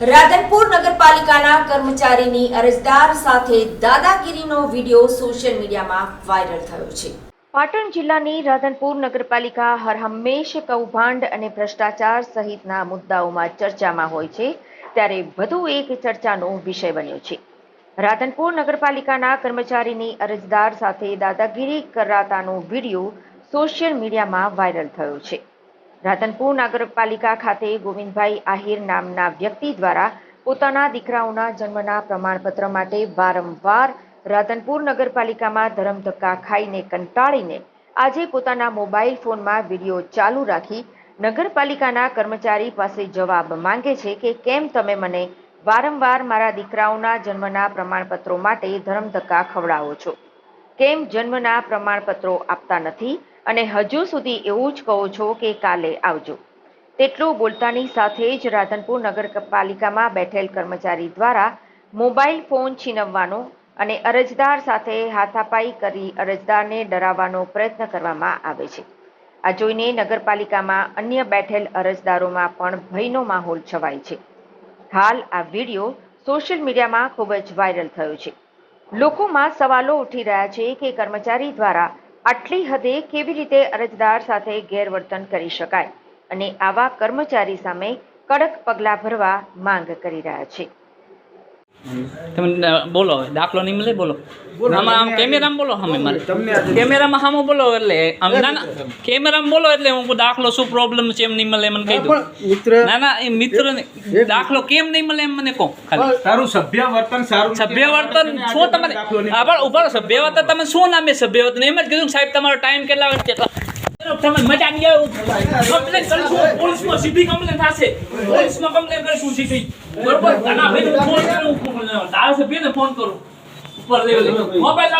નગરપાલિકાના કર્મચારીની અરજદાર સાથે દાદાગીરીનો વીડિયો સોશિયલ મીડિયામાં વાયરલ થયો છે. પાટણ જિલ્લાની રાધનપુર નગરપાલિકા હરહંમેશ કૌભાંડ અને ભ્રષ્ટાચાર સહિતના મુદ્દાઓમાં ચર્ચામાં હોય છે, ત્યારે વધુ એક ચર્ચાનો વિષય બન્યો છે. રાધનપુર નગરપાલિકાના કર્મચારીની અરજદાર સાથે દાદાગીરી કરાતાનો વીડિયો સોશિયલ મીડિયામાં વાયરલ થયો છે. રાધનપુર નગરપાલિકા ખાતે ગોવિંદભાઈ આહિર નામના વ્યક્તિ દ્વારા પોતાના દીકરાઓના જન્મના પ્રમાણપત્ર માટે વારંવાર રાધનપુર નગરપાલિકામાં ધરમધક્કા ખાઈને કંટાળીને આજે પોતાના મોબાઈલ ફોનમાં વીડિયો ચાલુ રાખી નગરપાલિકાના કર્મચારી પાસે જવાબ માંગે છે કે કેમ તમે મને વારંવાર મારા દીકરાઓના જન્મના પ્રમાણપત્રો માટે ધરમધક્કા ખવડાવો છો? કેમ જન્મના પ્રમાણપત્રો આપતા નથી? અને હજુ સુધી એવું જ કહો છો કે કાલે આવજો. તેટલું બોલતાની સાથે જ રાધનપુર નગરપાલિકામાં બેઠેલ કર્મચારી દ્વારા મોબાઈલ ફોન છીનવવાનો અને અરજદાર સાથે હાથાપાઈ કરી અરજદારને ડરાવવાનો પ્રયત્ન કરવામાં આવે છે. આ જોઈને નગરપાલિકામાં અન્ય બેઠેલ અરજદારોમાં પણ ભયનો માહોલ છવાય છે. હાલ આ વીડિયો સોશિયલ મીડિયામાં ખૂબ જ વાયરલ થયો છે. લોકોમાં સવાલો ઉઠી રહ્યા છે કે કર્મચારી દ્વારા આટલી હદે કેવી રીતે અરજદાર સાથે ગેરવર્તન કરી શકાય? અને આવા કર્મચારી સામે કડક પગલાં ભરવા માંગ કરી રહ્યા છે. તમે બોલો દાખલો નહીં મળે? બોલો. આમાં કેમેરામાં બોલો સામે મારે. કેમેરામાં સામો બોલો એટલે આમ ના ના કેમેરામાં બોલો એટલે હું દાખલો શું પ્રોબ્લેમ છે એમ નહીં મળે? મને કહી દઉં. મિત્ર ના ના એ મિત્ર દાખલો કેમ નહીં મળે એમ મને કહો ખાલી. સારું સભ્ય વર્તન સારું સભ્ય વર્તન શું તમે તમારે આપણે રહો, સભ્ય વર્તન તમે શું નામે સભ્ય વર્તન એમ જ કીધું સાહેબ તમારો ટાઈમ કેટલા વાગે કેટલા તમે મજા નહીં આવે. કમ્પ્લેન કરીશું પોલીસમાં સીધી કમ્પ્લેન થશે. પોલીસમાં કમ્પ્લેન કરશું સીધી. બરોબર? આના ભાઈ ફોન તારા સભ્યને ફોન કરું. ઉપર લેવલે મોબાઈલ